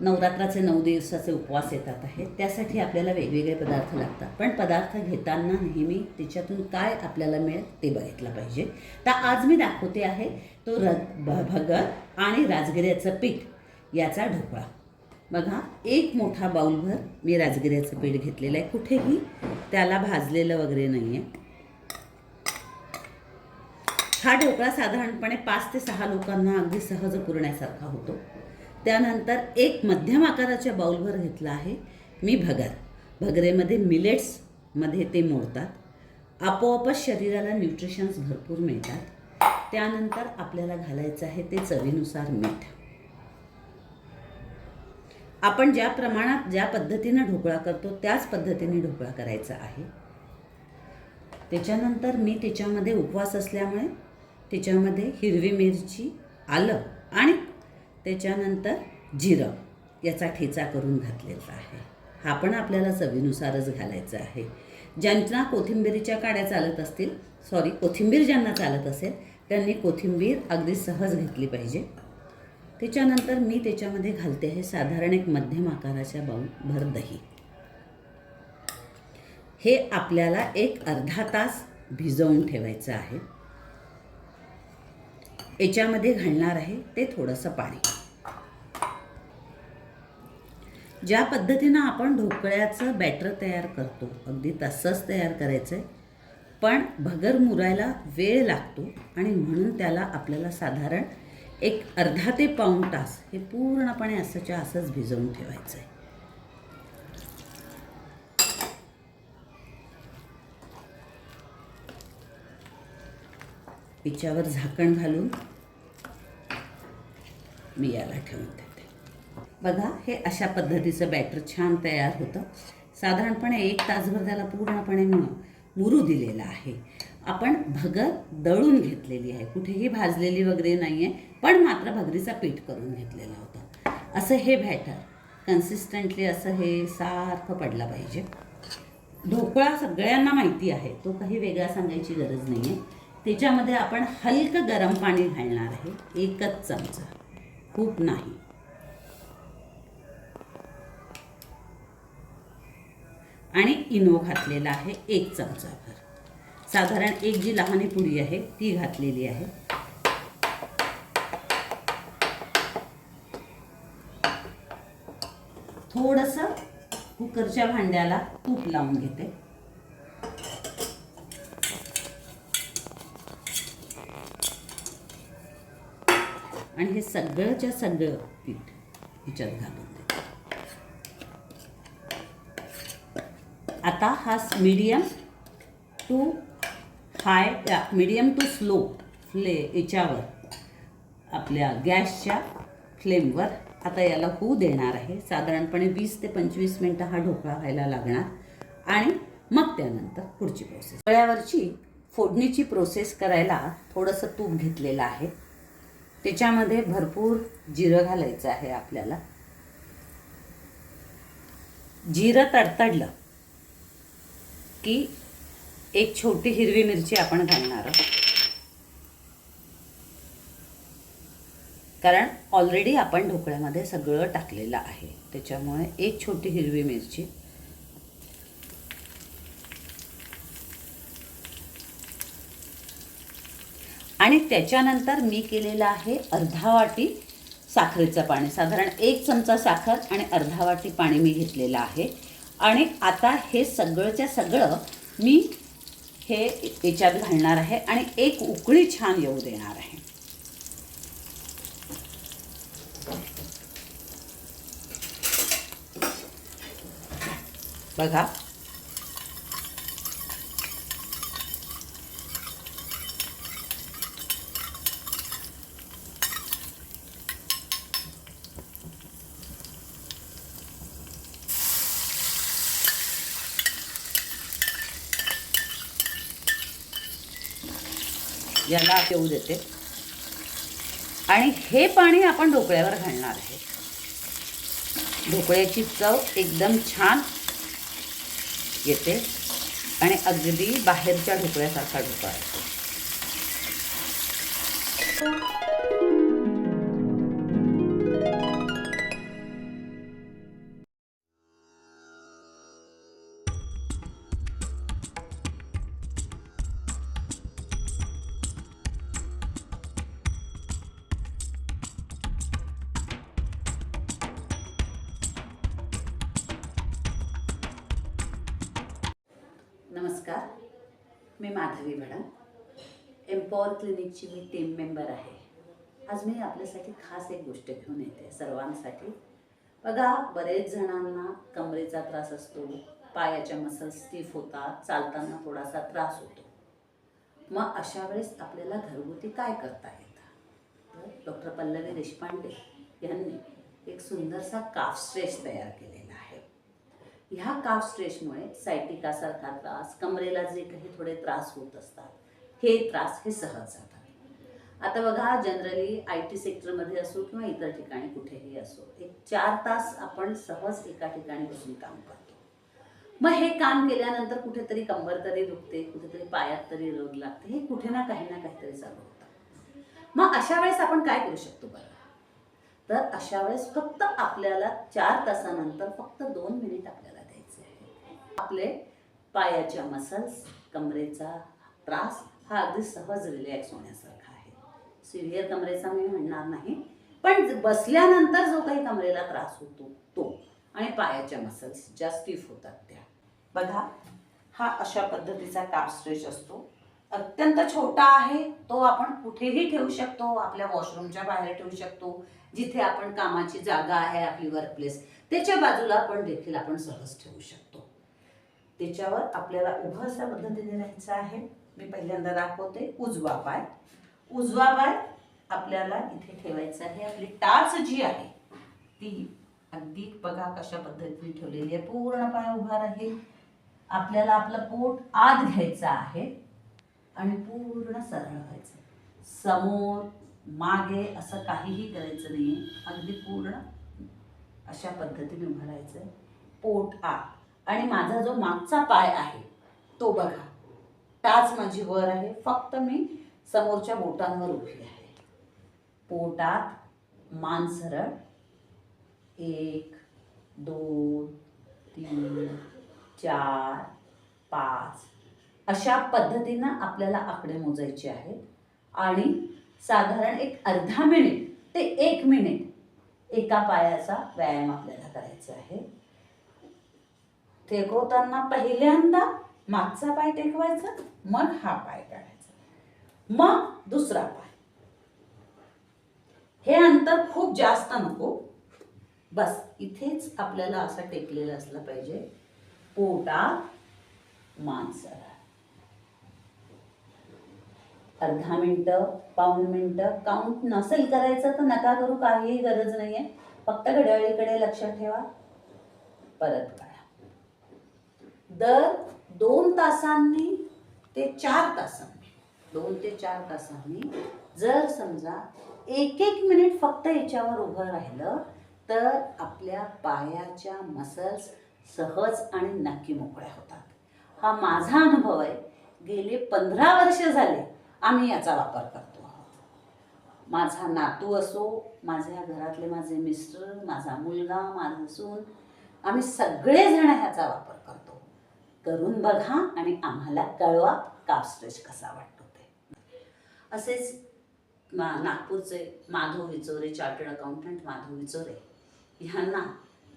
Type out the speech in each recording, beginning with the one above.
नवरात्राचे नऊ दिवसाचे उपवास येतात आहे त्यासाठी आपल्याला वेगवेगळे पदार्थ लागतात. पण पदार्थ घेताना नेहमी त्याच्यातून काय आपल्याला मिळेल ते बघितलं पाहिजे. तर आज मी दाखवते आहे तो र भ भगर आणि राजगिऱ्याचं पीठ याचा ढोकळा. बघा एक मोठा बाऊलभर मी राजगिऱ्याचं पीठ घेतलेलं आहे. कुठेही त्याला भाजलेलं वगैरे नाही आहे हा ढोकळा साधारणपणे पाच ते सहा लोकांना अगदी सहज पुरण्यासारखा होतो. त्यानंतर एक मध्यम आकाराच्या बाऊलवर घेतला आहे मी भगर. भगरेमध्ये मिलेट्समध्ये ते मोडतात. आपोआपच शरीराला न्यूट्रिशन्स भरपूर मिळतात. त्यानंतर आपल्याला घालायचं आहे ते चवीनुसार मीठ. आपण ज्या प्रमाणात ज्या पद्धतीनं ढोकळा करतो त्याच पद्धतीने ढोकळा करायचा आहे. त्याच्यानंतर मी त्याच्यामध्ये उपवास असल्यामुळे त्याच्यामध्ये हिरवी मिरची आलं आणि त्याच्यानंतर जिरं याचा ठेचा करून घातलेला आहे. हा पण आपल्याला चवीनुसारच घालायचा आहे. ज्यांना कोथिंबीरीच्या काड्या चालत असतील सॉरी कोथिंबीर ज्यांना चालत असेल त्यांनी कोथिंबीर अगदी सहज घेतली पाहिजे. त्याच्यानंतर मी त्याच्यामध्ये घालते आहे साधारण एक मध्यम आकाराच्या बाऊल भर दही. हे आपल्याला एक अर्धा तास भिजवून ठेवायचं आहे. याच्यामध्ये घालणार आहे ते थोडंसं पाणी. ज्या पद्धतीनं आपण ढोकळ्याचं बॅटर तयार करतो अगदी तसंच तयार करायचं आहे पण भगर मुरायला वेळ लागतो आणि म्हणून त्याला आपल्याला साधारण एक अर्धा ते पाऊण तास हे पूर्णपणे असंच्या असंच भिजवून ठेवायचं आहे तिच्यावर झाकण घालून मी याला ठेवून बघा हे अशा पद्धतीचं बॅटर छान तयार होतं. साधारणपणे एक तासभर त्याला पूर्णपणे मुरू दिलेला आहे. आपण भगर दळून घेतलेली आहे. कुठेही भाजलेली वगैरे नाही आहे पण मात्र भगरीचा पीठ करून घेतलेला होता. असं हे बॅटर कन्सिस्टंटली असं हे सारखं पडलं पाहिजे. ढोकळा सगळ्यांना माहिती आहे. तो काही वेगळा सांगायची गरज नाही आहे त्याच्यामध्ये आपण हलकं गरम पाणी घालणार आहे. एकच चमचा. खूप नाही. आणि इनो घातलेला आहे एक चमचाभर साधारण एक जी लहानी पुडी आहे ती घातलेली आहे. थोडंसं कुकरच्या भांड्याला तूप लावून घेते. आणि हे सगळंच्या सगळं पीठ हिच्यात घालून देते आता हा medium to high medium to slow flame याच्यावर आपल्या गॅसच्या फ्लेमवर आता याला होऊ देणार आहे. साधारणपणे वीस ते पंचवीस मिनटं हा ढोकळा व्हायला लागणार. आणि मग त्यानंतर पुढची प्रोसेस तळ्यावरची फोडणीची प्रोसेस करायला थोडंसं तूप घेतलेलं आहे. त्याच्यामध्ये भरपूर जिरं घालायचं आहे आपल्याला. जिरं तडतडलं की एक छोटी हिरवी मिरची आपण घालणार आहोत. कारण ऑलरेडी आपण ढोकळ्यामध्ये सगळं टाकलेलं आहे. त्याच्यामुळे एक छोटी हिरवी मिरची. आणि त्याच्यानंतर मी केलेलं आहे अर्धा वाटी साखरेचं पाणी. साधारण एक चमचा साखर आणि अर्धा वाटी पाणी मी घेतलेलं आहे. आणि आता हे सगळंच्या सगळं मी हे याच्यात घालणार आहे आणि एक उकळी छान येऊ देणार आहे. बघा याला येऊ देते. आणि हे पाणी आपण ढोकळ्यावर घालणार आहे. ढोकळ्याची चव एकदम छान येते. आणि अगदी बाहेरच्या ढोकळ्यासारखा ढोकळा येतो. नमस्कार. मी माधवी भडा एम्पॉवर क्लिनिकची मी टीम मेंबर आहे. आज मी आपल्यासाठी खास एक गोष्ट घेऊन येते सर्वांसाठी. बघा बरेच जणांना कमरेचा त्रास असतो पायाच्या मसल स्टिफ होतात चालताना थोडासा त्रास होतो. मग अशा वेळेस आपल्याला घरगुती काय करता येतं? तर डॉक्टर पल्लवी देशपांडे यांनी एक सुंदरसा काफ स्ट्रेच तयार केलेला आहे. ह्या काफ स्ट्रेचमुळे सायटिकासारखा त्रास कमरेला जे काही थोडे त्रास होत असतात हे त्रास हे सहज जातात. आता बघा जनरली आय टी सेक्टरमध्ये असो किंवा इतर ठिकाणी कुठेही असो एक चार तास आपण सहज एका ठिकाणी बसून काम करतो. मग हे काम केल्यानंतर कुठेतरी कंबर तरी दुखते कुठेतरी पायात तरी रोग लागते हे कुठे ना काही ना काहीतरी चालू होतं. मग अशा वेळेस आपण काय करू शकतो बरं? तर अशा वेळेस फक्त आपल्याला चार तासानंतर फक्त दोन मिनिट आपल्याला आपले पायाच्या मसल्स कमरेचा त्रास हा अगदी सहज रिलॅक्स होण्यासारखा आहे. सिव्हिअर कमरेचा मी म्हणणार नाही पण बसल्यानंतर जो काही कमरेला त्रास होतो तो. आणि पायाच्या मसल्स ज्या स्टिफ होतात त्या. बघा हा अशा पद्धतीचा काप स्ट्रेच असतो. अत्यंत छोटा आहे तो आपण कुठेही ठेवू शकतो आपल्या वॉशरूमच्या बाहेर ठेवू शकतो जिथे आपण कामाची जागा आहे आपली वर्कप्लेस त्याच्या बाजूला पण देखील आपण सहज ठेवू शकतो. त्याच्यावर आपल्याला उभं अशा पद्धतीने राहायचं आहे. मी पहिल्यांदा दाखवते. उजवा पाय. उजवा पाय आपल्याला इथे ठेवायचं आहे. आपली टाच जी आहे ती अगदी बघा कशा पद्धतीने ठेवलेली आहे. पूर्ण पाय उभा राहील. आपल्याला आपलं पोट आत घ्यायचं आहे आणि पूर्ण सरळ व्हायचं समोर मागे असं काहीही करायचं नाही अगदी पूर्ण अशा पद्धतीने उभं राहायचं पोट आत. आणि माझा जो मागचा पाय आहे तो बघा. टाच माझी वर आहे. फक्त मी समोरच्या बोटांवर उभी आहे. पोटात मान सरळ एक दोन तीन चार पाच. अशा पद्धतीनं आपल्याला आकडे मोजायचे आहेत. आणि साधारण एक अर्धा मिनिट ते एक मिनिट एका पायाचा व्यायाम आपल्याला करायचा आहे. टेकवताना पहिल्यांदा मागचा पाय टेकवायचा मग हा पाय काढायचा. मग दुसरा पाय. हे अंतर खूप जास्त नको. बस इथेच आपल्याला असं टेकलेलं असलं पाहिजे. पोटात मान अर्धा मिनटं पाऊण मिनटं काउंट नसेल करायचं तर नका करू काहीही गरज नाही आहे फक्त घड्याळीकडे लक्ष ठेवा. परत काय दर दोन तासांनी ते चार तासांनी दोन ते चार तासांनी जर समजा एक एक मिनिट फक्त याच्यावर उभं राहिलं तर आपल्या पायाच्या मसल्स सहज आणि नक्की मोकळ्या होतात. हा माझा अनुभव आहे. गेले पंधरा वर्ष झाले आम्ही याचा वापर करतो. आहोत माझा नातू असो माझ्या घरातले माझे मिस्टर माझा मुलगा माझं सून आम्ही सगळेजण ह्याचा वापर करतो. करून बघा आणि आम्हाला कळवा काप स्ट्रेच कसा वाटतो ते. असेच मा नागपूरचे माधव विचोरे चार्टर्ड अकाउंटंट माधव विचोरे ह्यांना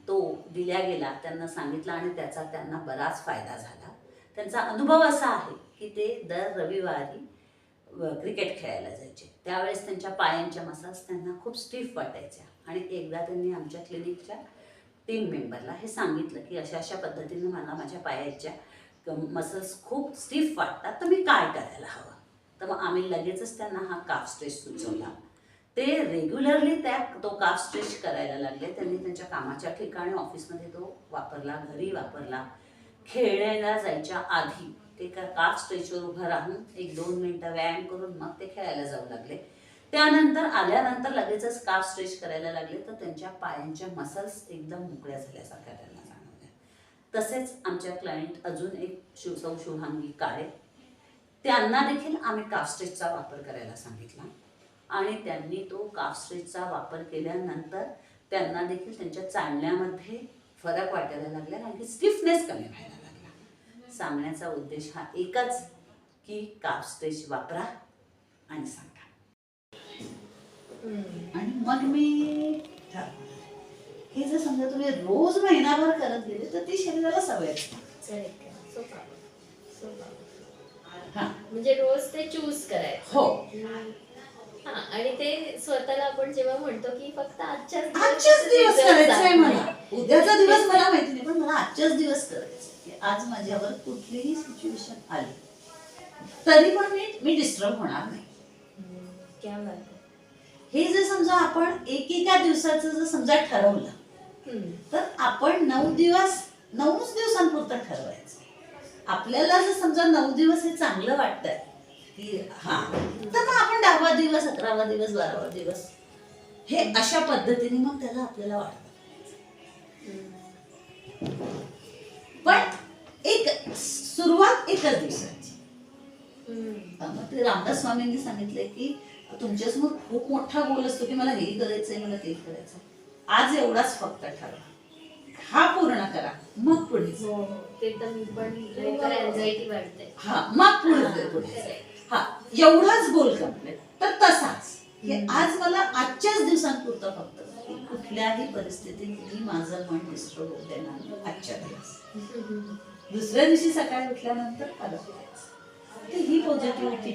तो दिल्या गेला त्यांना सांगितला आणि त्याचा त्यांना बराच फायदा झाला. त्यांचा अनुभव असा आहे की ते दर रविवारी क्रिकेट खेळायला जायचे. त्यावेळेस त्यांच्या पायांच्या मसाज त्यांना खूप स्टिफ वाटायच्या आणि एकदा त्यांनी आमच्या क्लिनिकच्या टीम मेंबरला हे सांगितलं की अशा अशा पद्धतीनं मला माझ्या पायाच्या मसल्स खूप स्टिफ वाटतात तर मी काय करायला हवं? तर मग आम्ही लगेचच त्यांना हा काफ स्ट्रेच सुचवला. ते रेग्युलरली त्या तो काफ स्ट्रेच करायला लागले. त्यांनी त्यांच्या कामाच्या ठिकाणी ऑफिसमध्ये तो वापरला घरी वापरला. खेळायला जायच्या आधी ते का काफ स्ट्रेचवर उभं राहून एक दोन मिनटं व्यायाम करून मग ते खेळायला जाऊ लागले. त्यानंतर आल्यानंतर लगेचच काफ स्ट्रेच करायला लागले तर त्यांच्या पायांच्या मसल्स एकदम मोकळ्या झाल्यासारख्या त्यांना जाणवल्या. तसेच आमच्या क्लायंट अजून एक शिव शुभांगी काळे. त्यांना देखील आम्ही काफ स्ट्रेचचा वापर करायला सांगितला. आणि त्यांनी तो काफ स्ट्रेचचा वापर केल्यानंतर त्यांना देखील त्यांच्या चालण्यामध्ये फरक वाटायला लागला आणि स्टिफनेस कमी व्हायला लागला. सांगण्याचा उद्देश हा एकच की काफ स्ट्रेच वापरा आणि सांगा. आणि मग मी. हे जर समजा तुम्ही रोज महिनाभर करत गेले तर ती शरीराला सवय असते. म्हणजे रोज ते चूज करायचं. हो. हा आणि ते स्वतःला आपण जेव्हा म्हणतो की फक्त आजच्याच आजच्याच दिवस result करायचा आहे जात मला. उद्याचा दिवस मला माहिती नाही पण मला आजच्याच दिवस करायचा आज माझ्यावर कुठलीही सिच्युएशन आली. तरी पण मी मी डिस्टर्ब होणार नाही. हे जर समजा आपण एकेका दिवसाचं जर समजा ठरवलं तर आपण नऊ दिवस नऊच दिवसांपुरतं ठरवायचं. आपल्याला जर समजा नऊ दिवस हे चांगलं वाटतंय की हा तर मग आपण दहावा दिवस अकरावा दिवस बारावा दिवस हे अशा पद्धतीने मग त्याला आपल्याला वाटतं. पण एक सुरुवात एकच दिवसाची. रामदास स्वामींनी सांगितलंय की तुमच्यासमोर खूप मोठा गोल असतो की मला हे करायचंय मला ते करायचंय. आज एवढाच फक्त ठरवा. हा पूर्ण करा. मग पुढे. हो हो. हा मग पुढे. हा एवढाच गोल कंप्लीट तर तसाच की आज मला आजच्याच दिवसांपुरतं फक्त कुठल्याही परिस्थितीत मी माझं मन डिस्टर्ब होऊ देणार आजच्या दिवस. दुसऱ्या दिवशी सकाळी उठल्यानंतर परत. तर ही पॉझिटिव्हिटी